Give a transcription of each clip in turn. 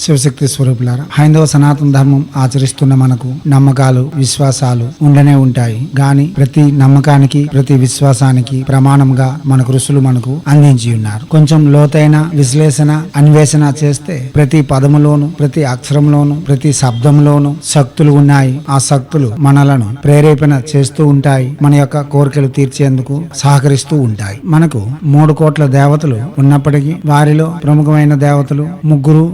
శివశక్తి స్వరూపులారా హైందవ సనాతన ధర్మం ఆచరిస్తున్న మనకు నమ్మకాలు విశ్వాసాలు ఉండనే ఉంటాయి. గాని ప్రతి నమ్మకానికి ప్రతి విశ్వాసానికి ప్రమాణంగా మనకు ఋషులు మనకు అందించి ఉన్నారు. కొంచెం లోతైన విశ్లేషణ అన్వేషణ చేస్తే ప్రతి పదములోను ప్రతి అక్షరంలోను ప్రతి శబ్దంలోను శక్తులు ఉన్నాయి. ఆ శక్తులు మనలను ప్రేరేపణ చేస్తూ ఉంటాయి. మన యొక్క కోరికలు తీర్చేందుకు సహకరిస్తూ ఉంటాయి. మనకు మూడు కోట్ల దేవతలు ఉన్నప్పటికీ వారిలో ప్రముఖమైన దేవతలు ముగ్గురు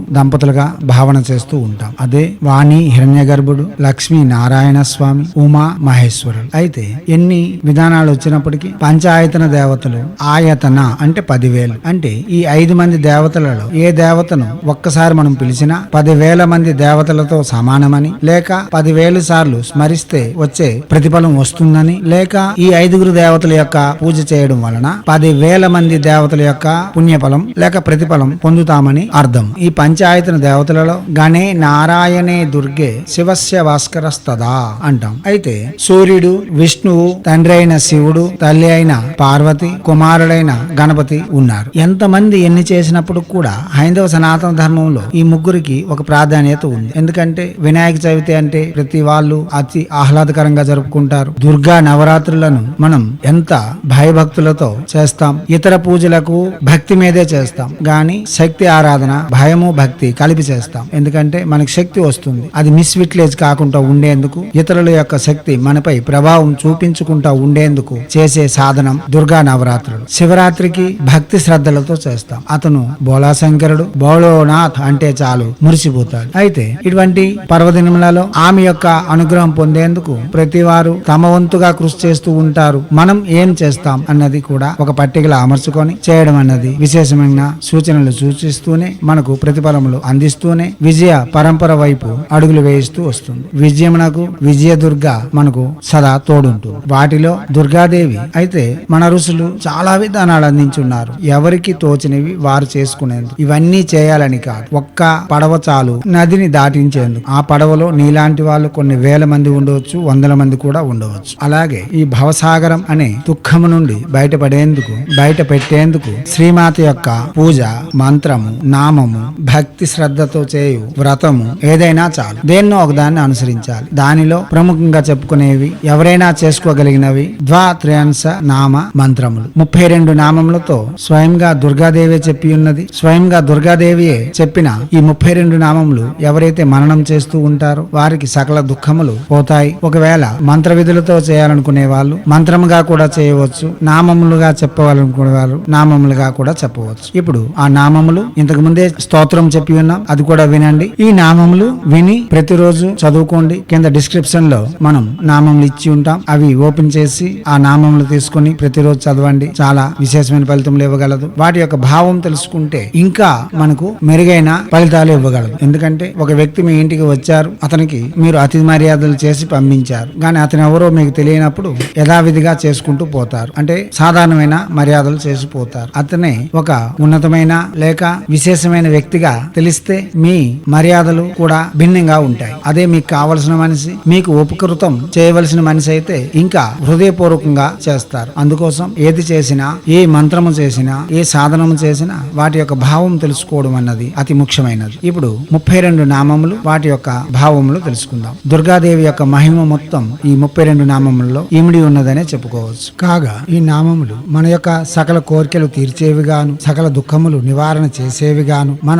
దంపతులుగా భావన చేస్తూ ఉంటాం. అదే వాణి హిరణ్య గర్భుడు లక్ష్మీ నారాయణ స్వామి ఉమా మహేశ్వరులు. అయితే ఎన్ని విధానాలు వచ్చినప్పటికీ పంచాయతన దేవతలు ఆయతన అంటే పదివేలు. అంటే ఈ ఐదు మంది దేవతలలో ఏ దేవతను ఒక్కసారి మనం పిలిచినా పదివేల మంది దేవతలతో సమానమని లేక పదివేలు సార్లు స్మరిస్తే వచ్చే ప్రతిఫలం వస్తుందని లేక ఈ ఐదుగురు దేవతల యొక్క పూజ చేయడం వలన పదివేల మంది దేవతల యొక్క పుణ్యఫలం లేక ప్రతిఫలం పొందుతామని అర్థం. ఈ పంచాయతన దేవతలలో గణే నారాయణే దుర్గే శివస్య భాస్కరస్తదా అంటాం. అయితే సూర్యుడు విష్ణువు తండ్రి అయిన శివుడు తల్లి అయిన పార్వతి కుమారుడైన గణపతి ఉన్నారు. ఎంతమంది ఎన్ని చేసినప్పుడు కూడా హైందవ సనాతన ధర్మంలో ఈ ముగ్గురికి ఒక ప్రాధాన్యత ఉంది. ఎందుకంటే వినాయక చవితి అంటే ప్రతి వాళ్ళు అతి ఆహ్లాదకరంగా జరుపుకుంటారు. దుర్గా నవరాత్రులను మనం ఎంత భయభక్తులతో చేస్తాం. ఇతర పూజలకు భక్తి మీదే చేస్తాం. గాని శక్తి ఆరాధన భయము భక్తి కలిపి చేస్తాం. ఎందుకంటే మనకు శక్తి వస్తుంది. అది మిస్విట్లేజ్ కాకుండా ఉండేందుకు ఇతరుల యొక్క శక్తి మనపై ప్రభావం చూపించుకుంటా ఉండేందుకు చేసే సాధనం దుర్గా నవరాత్రులు. శివరాత్రికి భక్తి శ్రద్ధలతో చేస్తాం. అతను బోళాశంకరుడు బోళోనాథ్ అంటే చాలు మురిసిపోతాడు. అయితే ఇటువంటి పర్వదినములలో ఆమె యొక్క అనుగ్రహం పొందేందుకు ప్రతి వారు తమ వంతుగా కృషి చేస్తూ ఉంటారు. మనం ఏం చేస్తాం అన్నది కూడా ఒక పట్టికలో అమర్చుకొని చేయడం అన్నది విశేషమైన సూచనలు సూచిస్తూనే మనకు ప్రతిఫలములు అందిస్తూనే విజయ పరంపర వైపు అడుగులు వేయిస్తూ వస్తుంది. విజయమునకు విజయదుర్గ మనకు సదా తోడుంటుంది వాటిలో దుర్గాదేవి అయితే మన ఋషులు చాలా విధానాలు అందించున్నారు. ఎవరికి తోచినవి వారు చేసుకునేందుకు. ఇవన్నీ చేయాలని కాదు. ఒక్క పడవ చాలు నదిని దాటించేందుకు. ఆ పడవలో నీలాంటి వాళ్ళు కొన్ని వేల మంది ఉండవచ్చు వందల మంది కూడా ఉండవచ్చు. అలాగే ఈ భవసాగరం అనే దుఃఖము నుండి బయటపడేందుకు బయట పెట్టేందుకు శ్రీమాత యొక్క పూజ మంత్రము నామము భక్తి శ్రద్ధ శ్రద్ధతో చేయు వ్రతము ఏదైనా చాలు. దేన్నో ఒకదాన్ని అనుసరించాలి. దానిలో ప్రముఖంగా చెప్పుకునేవి ఎవరైనా చేసుకోగలిగినవి ద్వా త్రయాంశ నామ మంత్రములు. ముప్పై రెండు నామములతో స్వయంగా దుర్గాదేవి చెప్పి ఉన్నది. స్వయంగా దుర్గాదేవియే చెప్పిన ఈ ముప్పై రెండు నామములు ఎవరైతే మననం చేస్తూ ఉంటారో వారికి సకల దుఃఖములు పోతాయి. ఒకవేళ మంత్ర విధులతో చేయాలనుకునే వాళ్ళు మంత్రముగా కూడా చేయవచ్చు. నామములుగా చెప్పవాలనుకునే వాళ్ళు నామములుగా కూడా చెప్పవచ్చు. ఇప్పుడు ఆ నామములు ఇంతకు ముందే స్తోత్రం చెప్పి ఉన్న అది కూడా వినండి. ఈ నామములు విని ప్రతిరోజు చదువుకోండి. కింద డిస్క్రిప్షన్లో మనం నామములు ఇచ్చి ఉంటాం. అవి ఓపెన్ చేసి ఆ నామములు తీసుకొని ప్రతిరోజు చదవండి. చాలా విశేషమైన ఫలితములు ఇవ్వగలదు. వాటి యొక్క భావం తెలుసుకుంటే ఇంకా మనకు మెరుగైన ఫలితాలు ఇవ్వగలదు. ఎందుకంటే ఒక వ్యక్తి మీ ఇంటికి వచ్చారు. అతనికి మీరు అతిథి మర్యాదలు చేసి పంపించారు. కానీ అతను ఎవరో మీకు తెలియనప్పుడు యథావిధిగా చేసుకుంటూ పోతారు. అంటే సాధారణమైన మర్యాదలు చేసి పోతారు. అతనే ఒక ఉన్నతమైన లేక విశేషమైన వ్యక్తిగా తెలిస్తే మీ మర్యాదలు కూడా భిన్నంగా ఉంటాయి. అదే మీకు కావలసిన మనిషి మీకు ఉపకృతం చేయవలసిన మనిషి అయితే ఇంకా హృదయపూర్వకంగా చేస్తారు. అందుకోసం ఏది చేసినా ఏ మంత్రము చేసినా ఏ సాధనము చేసినా వాటి యొక్క భావం తెలుసుకోవడం అన్నది అతి ముఖ్యమైనది. ఇప్పుడు ముప్పై రెండు నామములు వాటి యొక్క భావములు తెలుసుకుందాం. దుర్గాదేవి యొక్క మహిమ మొత్తం ఈ ముప్పై రెండు నామములలో ఇమిడి ఉన్నదనే చెప్పుకోవచ్చు. కాగా ఈ నామములు మన యొక్క సకల కోరికలు తీర్చేవిగాను సకల దుఃఖములు నివారణ చేసేవి గాను మన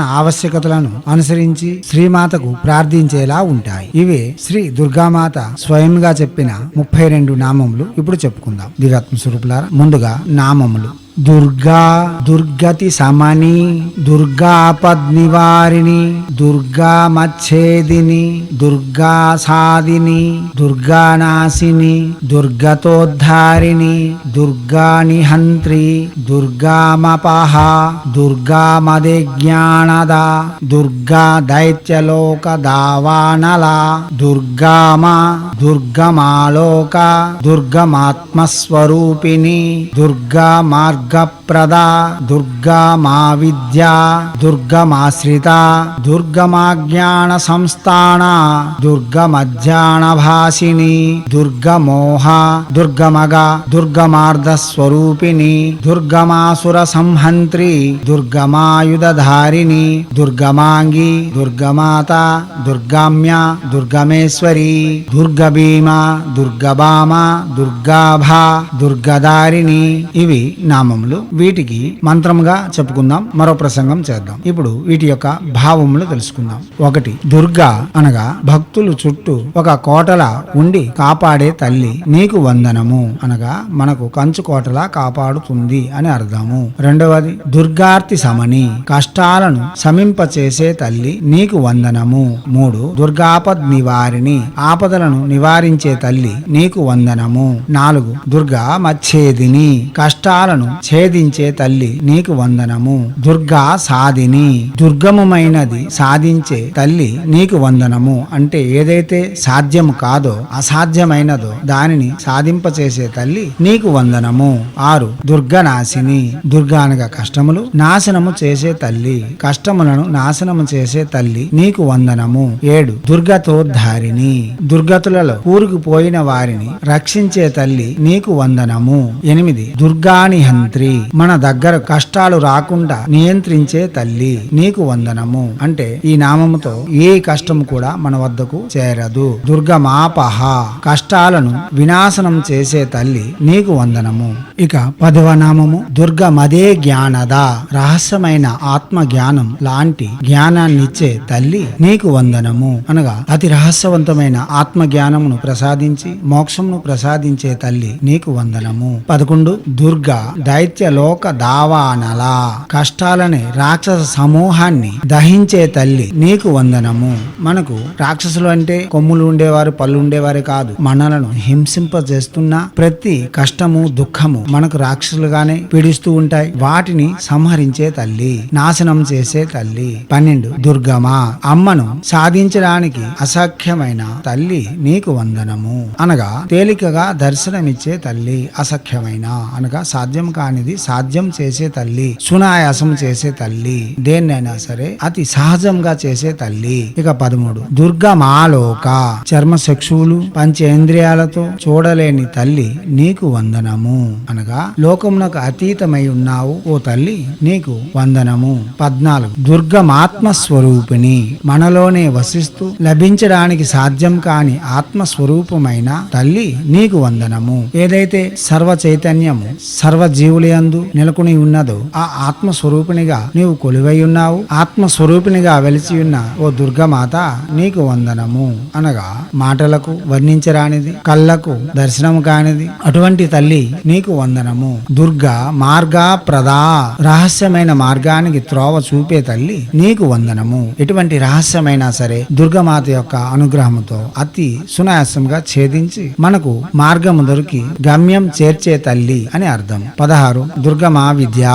ఆవశ్యకతలను అనుసరించి శ్రీమాతకు ప్రార్థించేలా ఉంటాయి. ఇవే శ్రీ దుర్గామాత స్వయంగా చెప్పిన ముప్పై రెండు నామములు ఇప్పుడు చెప్పుకుందాం. దివ్యాత్మ స్వరూపులారా ముందుగా నామములు. దుర్గా దుర్గతి సమని దుర్గాపద్ నివారిణి దుర్గా మచ్ఛేదిని దుర్గా సాదిని దుర్గానాశిని దుర్గతోద్ధారిణి దుర్గా నిహంత్రి దుర్గామపహ దుర్గామదిజ్ఞానద దుర్గా దైత్యలోక దావానల దుర్గామ దుర్గమాలోక దుర్గమాత్మస్వరూపిణి దుర్గా మార్గ దుర్గప్రద దుర్గా విద్య దుర్గమాశ్రిత దుర్గమాజ్ఞాన సంస్థాన దుర్గమధ్యాన భాషిని దుర్గమోహ దుర్గమగ దుర్గమార్ధ స్వరూపిణి దుర్గమాసుర సంహంత్రి దుర్గమాయుధారిణి దుర్గమాంగి దుర్గమాత దుర్గామ్య దుర్గమేశ్వరి దుర్గభీమ దుర్గభామ దుర్గాభ దుర్గదారిణి ఇవి నామ నామములు వీటికి మంత్రముగా చెప్పుకుందాం మరో ప్రసంగం చేద్దాం. ఇప్పుడు వీటి యొక్క భావములు తెలుసుకుందాం. ఒకటి దుర్గా అనగా భక్తులు చుట్టూ ఒక కోటల ఉండి కాపాడే తల్లి నీకు వందనము అనగా మనకు కంచు కోటలా కాపాడుతుంది అని అర్థము. రెండవది దుర్గార్తి సమని కష్టాలను సమింపచేసే తల్లి నీకు వందనము. మూడు దుర్గాపద్ నివారిణి ఆపదలను నివారించే తల్లి నీకు వందనము. నాలుగు దుర్గా మచ్చేదిని కష్టాలను ఛేదించే తల్లి నీకు వందనము. దుర్గా సాధిని. దుర్గమమైనది సాధించే తల్లి నీకు వందనము. అంటే ఏదైతే సాధ్యము కాదో అసాధ్యమైనదో దానిని సాధింపచేసే తల్లి నీకు వందనము. ఆరు దుర్గనాశిని. దుర్గా అనగా కష్టములు నాశనము చేసే తల్లి కష్టములను నాశనము చేసే తల్లి నీకు వందనము. ఏడు దుర్గతోద్ధారిణి. దుర్గతులలో కూరుకుపోయిన వారిని రక్షించే తల్లి నీకు వందనము. ఎనిమిది దుర్గానిహంత్రి మన దగ్గర కష్టాలు రాకుండా నియంత్రించే తల్లి నీకు వందనము. అంటే ఈ నామముతో ఏ కష్టము కూడా మన వద్దకు చేరదు. దుర్గమాపహ కష్టాలను వినాశనం చేసే తల్లి నీకు వందనము. ఇక పదవ నామము దుర్గమదే జ్ఞానద. రహస్యమైన ఆత్మ జ్ఞానం లాంటి జ్ఞానాన్నిచ్చే తల్లి నీకు వందనము. అనగా అతి రహస్యవంతమైన ఆత్మ జ్ఞానమును ప్రసాదించి మోక్షమును ప్రసాదించే తల్లి నీకు వందనము. పదకొండు దుర్గా దైత్య లోక దావానల. కష్టాలని రాక్షస సమూహాన్ని దహించే తల్లి నీకు వందనము. మనకు రాక్షసులు అంటే కొమ్ములు ఉండేవారు పళ్ళు ఉండేవారే కాదు. మనలను హింసింపజేస్తున్న ప్రతి కష్టము దుఃఖము మనకు రాక్షసులుగానే పీడిస్తూ ఉంటాయి. వాటిని సంహరించే తల్లి నాశనం చేసే తల్లి. పన్నెండు దుర్గమా అమ్మను సాధించడానికి అసఖ్యమైన తల్లి నీకు వందనము. అనగా తేలికగా దర్శనమిచ్చే తల్లి అసఖ్యమైన అనగా సాధ్యం కానిది సాధ్యం చేసే తల్లి సునాయాసం చేసే తల్లి దేన్నైనా సరే అతి సహజంగా చేసే తల్లి. ఇక పదమూడు. దుర్గమాలోక చర్మ చక్షువులు పంచేంద్రియాలతో చూడలేని తల్లి నీకు వందనము. అనగా లోకమునకు అతీతమై ఉన్నావు ఓ తల్లి నీకు వందనము. పద్నాలుగు. దుర్గమాత్మ స్వరూపిణి మనలోనే వసిస్తూ లభించడానికి సాధ్యం కాని ఆత్మ స్వరూపమైన తల్లి నీకు వందనము. ఏదైతే సర్వ చైతన్యము సర్వ జీవులయందు నెలకొని ఉన్నదో ఆ ఆత్మ స్వరూపిణిగా నీవు కొలువై ఉన్నావు. ఆత్మ వెలిచి ఉన్న ఓ దుర్గమాత నీకు వందనము. అనగా మాటలకు వర్ణించరానిది కళ్ళకు దర్శనము కానిది అటువంటి తల్లి నీకు వందనము. దుర్గా మార్గా ప్రదా రహస్యమైన మార్గానికి త్రోవ చూపే తల్లి నీకు వందనము. ఎటువంటి రహస్యమైనా సరే దుర్గమాత యొక్క అనుగ్రహముతో అతి సునాయాసంగా ఛేదించి మనకు మార్గము దొరికి గమ్యం చేర్చే తల్లి అని అర్థం. పదహారు దుర్గమా విద్య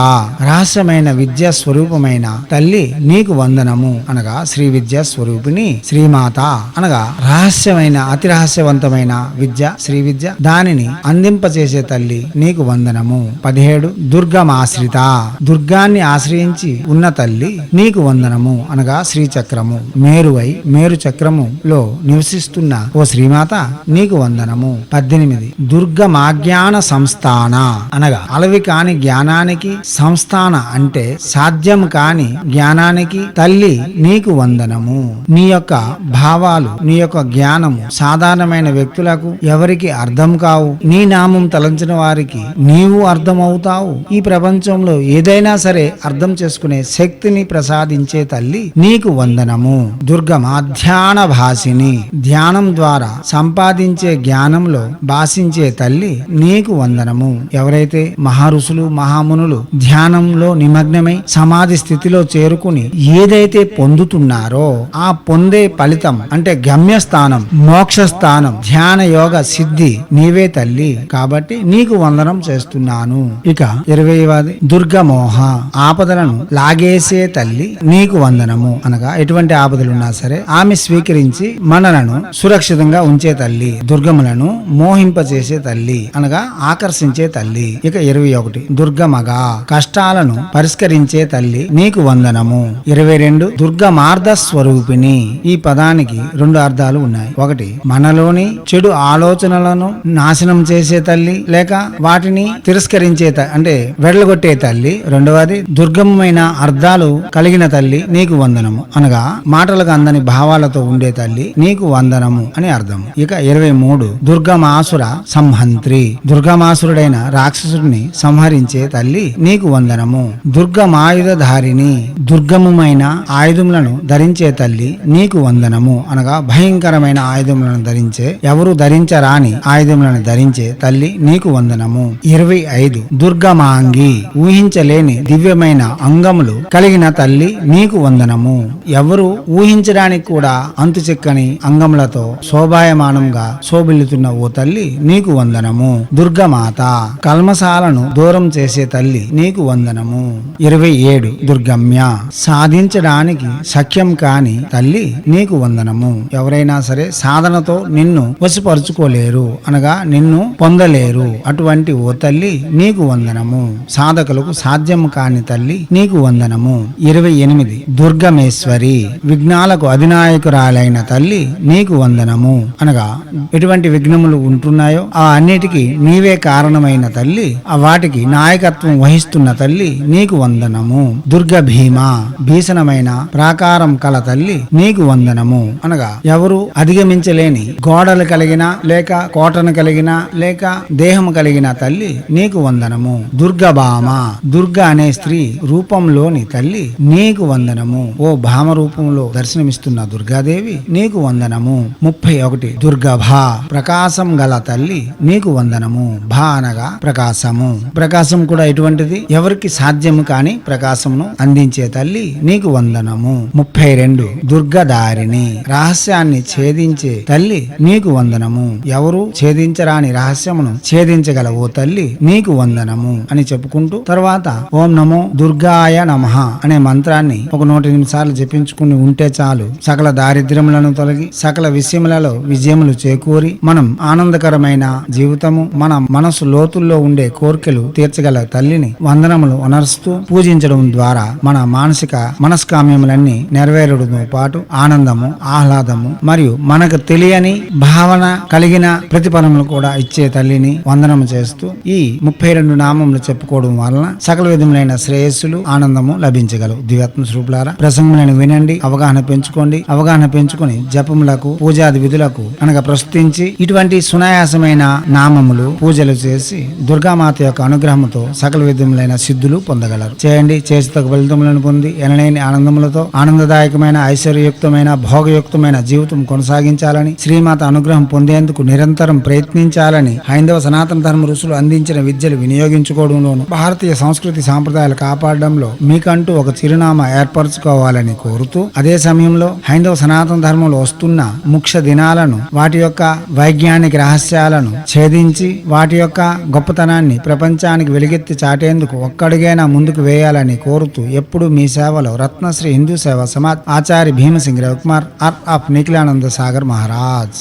రహస్యమైన విద్య స్వరూపమైన తల్లి నీకు వందనము అనగా శ్రీ విద్య స్వరూపిణి శ్రీమాత అనగా రహస్యమైన అతి రహస్యవంతమైన విద్య శ్రీ విద్య. దానిని అందింపచేసే తల్లి నీకు వందనము. పదిహేడు దుర్గమాశ్రిత దుర్గాన్ని ఆశ్రయించి ఉన్న తల్లి నీకు వందనము అనగా శ్రీచక్రము. మేరువై మేరు చక్రములో నివసిస్తున్న ఓ శ్రీమాత నీకు వందనము. పద్దెనిమిది దుర్గమాజ్ఞాన సంస్థాన అనగా అలవి కాని జ్ఞానానికి సంస్థాన అంటే సాధ్యం కాని జ్ఞానానికి తల్లి నీకు వందనము. నీ యొక్క భావాలు నీ యొక్క జ్ఞానము సాధారణమైన వ్యక్తులకు ఎవరికి అర్థం కావు. నీ నామం తలంచిన వారికి నీవు అర్థమవుతావు. ఈ ప్రపంచంలో ఏదైనా సరే అర్థం చేసుకునే శక్తిని ప్రసాదించే తల్లి నీకు వందనము. దుర్గమాధ్యాన భాషిని ధ్యానం ద్వారా సంపాదించే జ్ఞానంలో భాషించే తల్లి నీకు వందనము. ఎవరైతే మహా మహర్షులు మహామునులు ధ్యానంలో నిమగ్నమై సమాధి స్థితిలో చేరుకుని ఏదైతే పొందుతున్నారో ఆ పొందే ఫలితం అంటే గమ్యస్థానం మోక్ష స్థానం ధ్యాన యోగ సిద్ధి నీవే తల్లి. కాబట్టి నీకు వందనం చేస్తున్నాను. ఇక ఇరవై దుర్గమోహ. ఆపదలను లాగేసే తల్లి నీకు వందనము. అనగా ఎటువంటి ఆపదలున్నా సరే ఆమె స్వీకరించి మనలను సురక్షితంగా ఉంచే తల్లి దుర్గములను మోహింపచేసే తల్లి అనగా ఆకర్షించే తల్లి. ఇక ఇరవై ఒకటి. దుర్గమగా కష్టాలను పరిష్కరించే తల్లి నీకు వందనము. ఇరవై రెండు. దుర్గమార్ధ స్వరూపిణి. ఈ పదానికి రెండు అర్థాలు ఉన్నాయి. ఒకటి మనలోని చెడు ఆలోచనలను నాశనం చేసే తల్లి లేక వాటిని తిరస్కరించే అంటే వెడలగొట్టే తల్లి. రెండవది దుర్గమమైన అర్థాలు కలిగిన తల్లి నీకు వందనము. అనగా మాటలకు అందని భావాలతో ఉండే తల్లి నీకు వందనము అని అర్థం. ఇక ఇరవై మూడు. దుర్గమాసుర సంహంత్రి దుర్గమాసురుడైన రాక్షసుడిని సంహరించే తల్లి నీకు వందనము. దుర్గమాయుధారిణి దుర్గమమైన ఆయుధములను ధరించే తల్లి నీకు వందనము. అనగా భయంకరమైన ఆయుధములను ధరించే ఎవరు ధరించరాని ఆయుధములను ధరించే తల్లి నీకు వందనము. ఇరవై ఐదు. దుర్గమాంగి ఊహించలేని దివ్యమైన అంగములు కలిగిన తల్లి నీకు వందనము. ఎవరు ఊహించడానికి కూడా అంతు చిక్కని అంగములతో శోభాయమానంగా శోభిల్లుతున్న ఓ తల్లి నీకు వందనము. దుర్గమాత కల్మసాలను దూరం చేసే తల్లి నీకు వందనము. ఇరవై ఏడు దుర్గమ్య. సాధించడానికి సఖ్యం కాని తల్లి నీకు వందనము. ఎవరైనా సరే సాధనతో నిన్ను వసిపరుచుకోలేరు అనగా నిన్ను పొందలేరు. అటువంటి ఓ తల్లి నీకు వందనము. సాధకులకు సాధ్యం కాని తల్లి నీకు వందనము. ఇరవై ఎనిమిది దుర్గమేశ్వరి. విఘ్నాలకు అధినాయకురాలైన తల్లి నీకు వందనము. అనగా ఎటువంటి విఘ్నములు ఉంటున్నాయో ఆ అన్నిటికీ నీవే కారణమైన తల్లి ఆ వాటికి నాయకత్వం వహిస్తున్న తల్లి నీకు వందనము. దుర్గ భీమ భీషణమైన ప్రాకారం కల తల్లి నీకు వందనము. అనగా ఎవరు అధిగమించలేని గోడలు కలిగిన లేక కోటను కలిగిన లేక దేహము కలిగిన తల్లి నీకు వందనము. దుర్గ భామ దుర్గ అనే స్త్రీ రూపంలోని తల్లి నీకు వందనము. ఓ భామ రూపంలో దర్శనమిస్తున్న దుర్గాదేవి నీకు వందనము. ముప్పై ఒకటి దుర్గభా ప్రకాశం గల తల్లి నీకు వందనము. భా అనగా ప్రకాశము. ప్రకాశం కూడా ఎటువంటిది ఎవరికి సాధ్యము కాని ప్రకాశమును అందించే తల్లి నీకు వందనము. ముప్పై రెండు. దుర్గదారిణి రహస్యాన్ని ఛేదించే తల్లి నీకు వందనము. ఎవరు ఛేదించరాని రహస్యమును ఛేదించగల ఓ తల్లి నీకు వందనము అని చెప్పుకుంటూ తర్వాత ఓం నమో దుర్గాయ నమః అనే మంత్రాన్ని ఒక నూట ఎనిమిది సార్లు జపించుకుని ఉంటే చాలు సకల దారిద్ర్యములను తొలగి సకల విషయములలో విజయములు చేకూరి మనం ఆనందకరమైన జీవితము మన మనసు లోతుల్లో ఉండే కోరికలు తీర్చగల తల్లిని వందనములు ఉనరుస్తూ పూజించడం ద్వారా మన మానసిక మనస్కామ్యములన్నీ నెరవేరడంతో పాటు ఆనందము ఆహ్లాదము మరియు మనకు తెలియని భావన కలిగిన ప్రతిఫలములు కూడా ఇచ్చే తల్లిని వందనము చేస్తూ ఈ ముప్పై రెండు నామములు చెప్పుకోవడం వలన సకల విధములైన శ్రేయస్సులు ఆనందము లభించగలవు. దివ్యాత్మ స్వరూపులారా ప్రసంగములను వినండి అవగాహన పెంచుకోండి అవగాహన పెంచుకొని జపములకు పూజాది విధులకు అనగా ప్రస్తుతించి ఇటువంటి సునాయాసమైన నామములు పూజలు చేసి దుర్గామాత యొక్క అనుగ్రహంతో సకల విధములైన సిద్ధులు పొందగలరు. చేయండి. చేసి తగ్గ ఫలితములను పొంది ఎనలేని ఆనందములతో ఆనందదాయకమైన ఐశ్వర్యయుక్తమైన భోగయుక్తమైన జీవితం కొనసాగించాలని శ్రీమాత అనుగ్రహం పొందేందుకు నిరంతరం ప్రయత్నించాలని హైందవ సనాతన ధర్మ ఋషులు అందించిన విద్యలు వినియోగించుకోవడంలోను భారతీయ సంస్కృతి సాంప్రదాయాలు కాపాడడంలో మీకంటూ ఒక చిరునామా ఏర్పరచుకోవాలని కోరుతూ అదే సమయంలో హైందవ సనాతన ధర్మంలో వస్తున్న ముఖ్య దినాలను వాటి యొక్క వైజ్ఞానిక రహస్యాలను ఛేదించి వాటి యొక్క గొప్పతనాన్ని ప్రపంచ ప్రపంచానికి వెలుగెత్తి చాటేందుకు ఒక్కడిగైనా ముందుకు వేయాలని కోరుతూ ఎప్పుడు మీ సేవలో రత్నశ్రీ హిందూ సేవ సమాజ్ ఆచార్య భీమసింగ్ రవికుమార్ ఆర్ ఆఫ్ నిఖిలానంద సాగర్ మహారాజ్.